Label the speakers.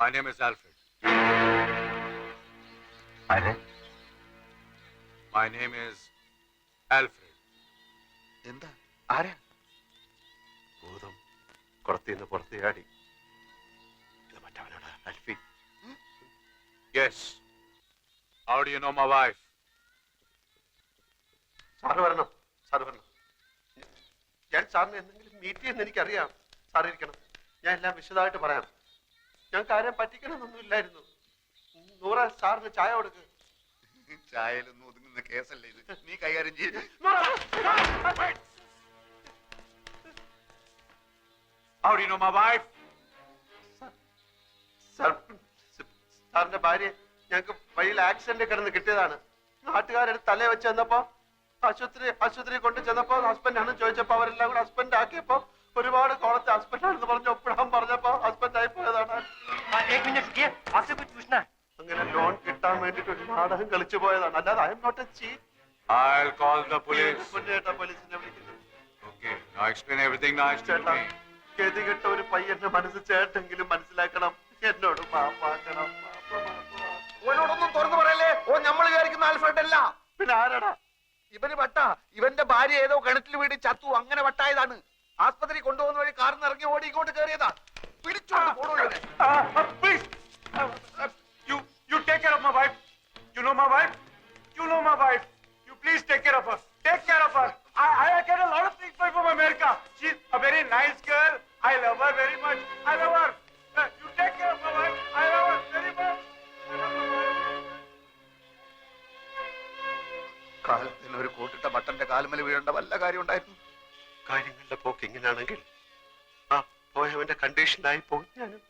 Speaker 1: My name is Alfred.
Speaker 2: ആരെ
Speaker 1: My name is Alfred.
Speaker 2: എന്താ? ആരാ? ഭൂതം കുളത്തിന്ന് പുറത്ത് ചാടി. ഇത് മറ്റവനാണ് Alphy.
Speaker 1: Yes. How do you know my wife?
Speaker 2: Sir വരണം. സാറ് വരണം. ഞാൻ സാറിനെ എന്തെങ്കിലും മീറ്റ് ചെയ്യുന്ന എനിക്കറിയാം. സാർ ഇരിക്കണം. ഞാൻ എല്ലാം വിശദമായിട്ട് പറയാം. ഞങ്ങൾക്ക് ആരെയും പറ്റിക്കണമെന്നൊന്നും ഇല്ലായിരുന്നു. നൂറ സാറിന് ചായ കൊടുക്ക്.
Speaker 3: ചായയിലൊന്നും ഒതുങ്ങുന്ന കേസല്ലേ ഇത്? നീ കൈകാര്യം ചെയ്ത്
Speaker 1: How do you know my wife?
Speaker 2: സാറിന്റെ ഭാര്യ ഞങ്ങൾക്ക് വഴിയിൽ ആക്സിഡന്റ് കിടന്ന് കിട്ടിയതാണ്. നാട്ടുകാരുടെ തലേ വെച്ച് ചെന്നപ്പോ ആശുപത്രി ആശുപത്രി കൊണ്ട് ചെന്നപ്പോ ഹസ്ബൻഡ് ആണെന്ന് ചോദിച്ചപ്പോ അവരെല്ലാം കൂടെ ഹസ്ബൻഡ് ആക്കിയപ്പോ ഒരുപാട് കോളത്തെ ഹസ്ബൻഡ് ആണെന്ന് പറഞ്ഞ്. അങ്ങനെ ലോൺ കിട്ടാൻ വേണ്ടിട്ട് ഒരു നാടകം കളിച്ചു പോയതാണ്. അല്ലാതെ I'm not a chief
Speaker 1: I'll call the police.
Speaker 2: ചേട്ടാ പോലീസിനെ വിളിക്കുന്നു.
Speaker 1: Okay. Now explain everything nice to
Speaker 2: ചേട്ടാ
Speaker 1: me.
Speaker 2: ഗതികെട്ട ഒരു പയ്യന്റെ മനസ്സ് ചേട്ടെങ്കിലും മനസ്സിലാക്കണം. എന്നോട് മാപ്പാക്കണം. മാപ്പ്, മാപ്പ്, മാപ്പ്.
Speaker 3: ഓനോടൊന്നും തുറന്നു പറയല്ലേ? ഓ നമ്മൾ വിചാരിക്കുന്ന ആൽഫ്രഡ് അല്ല.
Speaker 2: പിന്നെ ആരാടാ?
Speaker 3: ഇവന് വട്ട ഇവന്റെ ഭാര്യ ഏതോ കിണറ്റിൽ വീട് ചത്തു അങ്ങനെ വട്ടായതാണ് ആസ്പത്രി കൊണ്ടുപോകുന്ന വഴി കാറിന്ന് ഇറങ്ങി ഓടി ഇങ്ങോട്ട് കയറിയതാ.
Speaker 1: Take care of my wife. You know my wife? You know my wife. You please take care of her. Take care of her. I, I get a lot of things from America. She's a very nice girl. I love her very much. I love her. Uh, you take care of my wife. I love her very much.
Speaker 3: കാലത്തിന് ഒരു കൂട്ടിട്ട ബട്ടന്റെ കാലുമല വീഴേണ്ട വല്ല കാര്യം ഉണ്ടായിരുന്നു
Speaker 2: കാര്യങ്ങളുടെ പോക്ക് ഇങ്ങനെയാണെങ്കിൽ ആ പോയവന്റെ കണ്ടീഷനായി പോകും ഞാനും